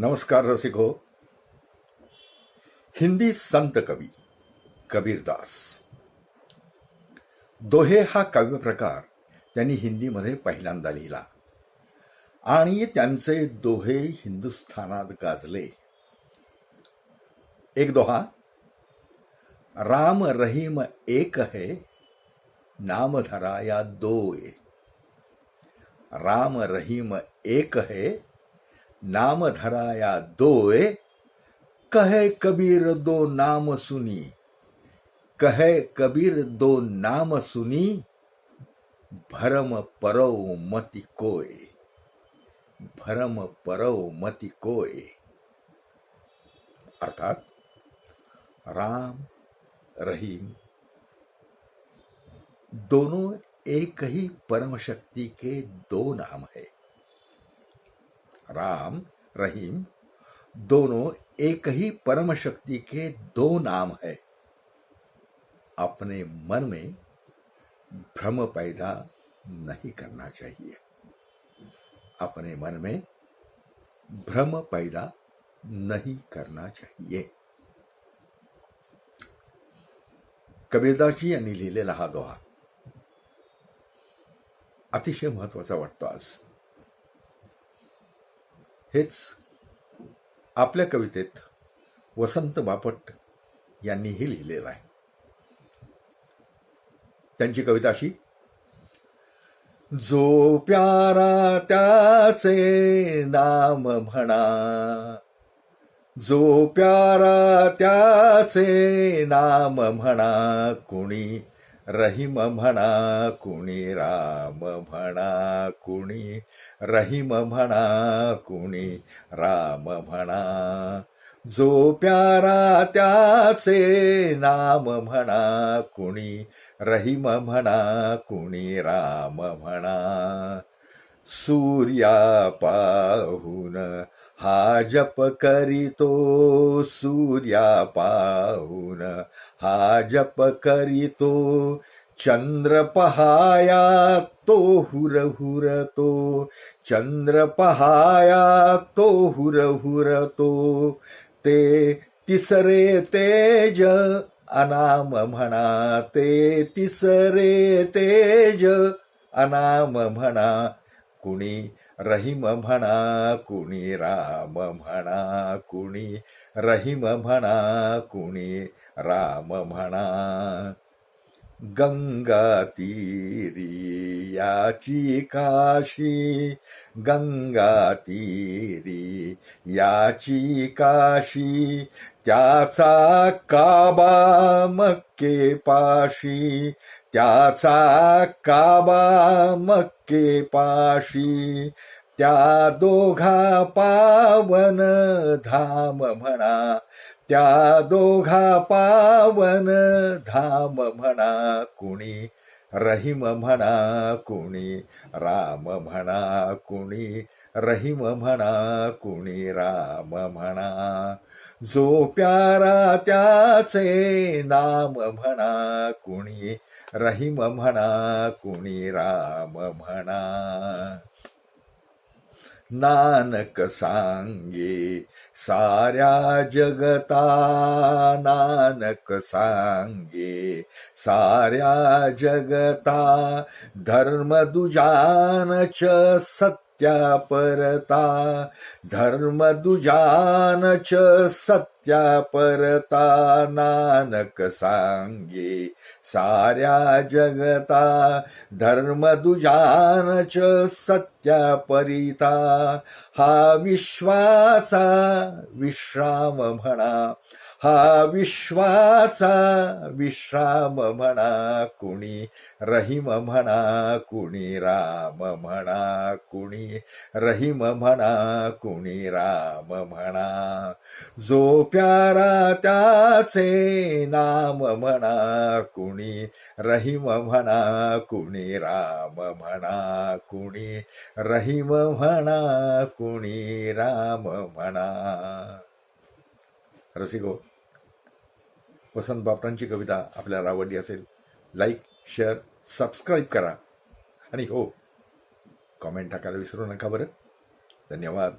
नमस्कार रसिक। हो हिंदी संत कवी कबीरदास दोहे हा काव्य प्रकार त्यांनी हिंदीमध्ये पहिल्यांदा लिहिला. आणि त्यांचे दोहे हिंदुस्थानात गाजले. एक दोहा राम रहीम एक है नाम धराया दोय. राम रहीम एक है नाम धराया दोय कहे कबीर दो नाम सुनी। कहे कबीर दो नाम सुनी, भरम परो मति कोय भरम परो मति कोय अर्थात राम, रहीम, दोनों एक ही परम शक्ति के दो नाम है। राम, रहीम, दोनों एक ही परम शक्ति के दो नाम है। अपने मन में भ्रम पैदा नहीं करना चाहिए। अपने मन में भ्रम पैदा नहीं करना चाहिए। कबीरदासजी यांनी लिहिलेला हा दोहा अतिशय महत्वाचा वाटतो आज. हेच आपल्या कवितेत वसंत बापट यांनीही लिहिलेलं आहे. त्यांची कविता अशी जो प्यारा त्याचे नाम म्हणा जो प्यारा त्याचे नाम म्हणा कुणी रहिम म्हणा कुणी राम म्हणा कुणी रहीम म्हणा कुणी राम म्हणा. जो प्यारा त्याचे नाम म्हणा कुणी रहिम म्हणा कुणी राम म्हणा. सूर्या पाहून हा जप करीतो सूर्या पाहून. हा जप करीतो चंद्र पहाया तो हुर हुरतो चंद्र पहाया तो हुर हुरतो ते तिसरे तेज अनाम म्हणा ते तिसरे तेज अनाम म्हणा. कुणी रहीम म्हणा कुणी राम म्हणा कुणी रहीम म्हणा कुणी राम म्हणा गंगा तीरी याची काशी गंगा तीरी याची काशी त्याचा काबा मक्के पाशी त्याचा काबा मक्के पाशी त्या दोघा पावन धाम म्हणा त्या दोघा पावन धाम म्हणा कुणी रहिम म्हणा कुणी राम म्हणा कुणी रहिम म्हणा कुणी राम म्हणा. जो प्यारा त्याचे नाम म्हणा कुणी रहिम म्हणा कुणी राम म्हणा. नानक सांगे साऱ्या जगता नानक सांगे साऱ्या जगता धर्म दुजानच सत्या परता धर्म दुजानच सत्या परता नानक सांगे साऱ्या जगता धर्म दुजानच सत्या परिता हा विश्वाचा विश्राम म्हणा. हा विश्वाचा विश्राम म्हणा कुणी रहीम म्हणा कुणी राम म्हणा कुणी रहीम म्हणा कुणी राम म्हणा. जो प्यारा त्याचे नाम म्हणा कुणी रहीम म्हणा कुणी राम म्हणा कुणी रहीम म्हणा कुणी राम म्हणा. रसिको वसंत बापरांची कविता आपल्याला आवडली असेल लाईक शेअर सबस्क्राईब करा. आणि हो कॉमेंट टाकायला विसरू नका बरं. धन्यवाद.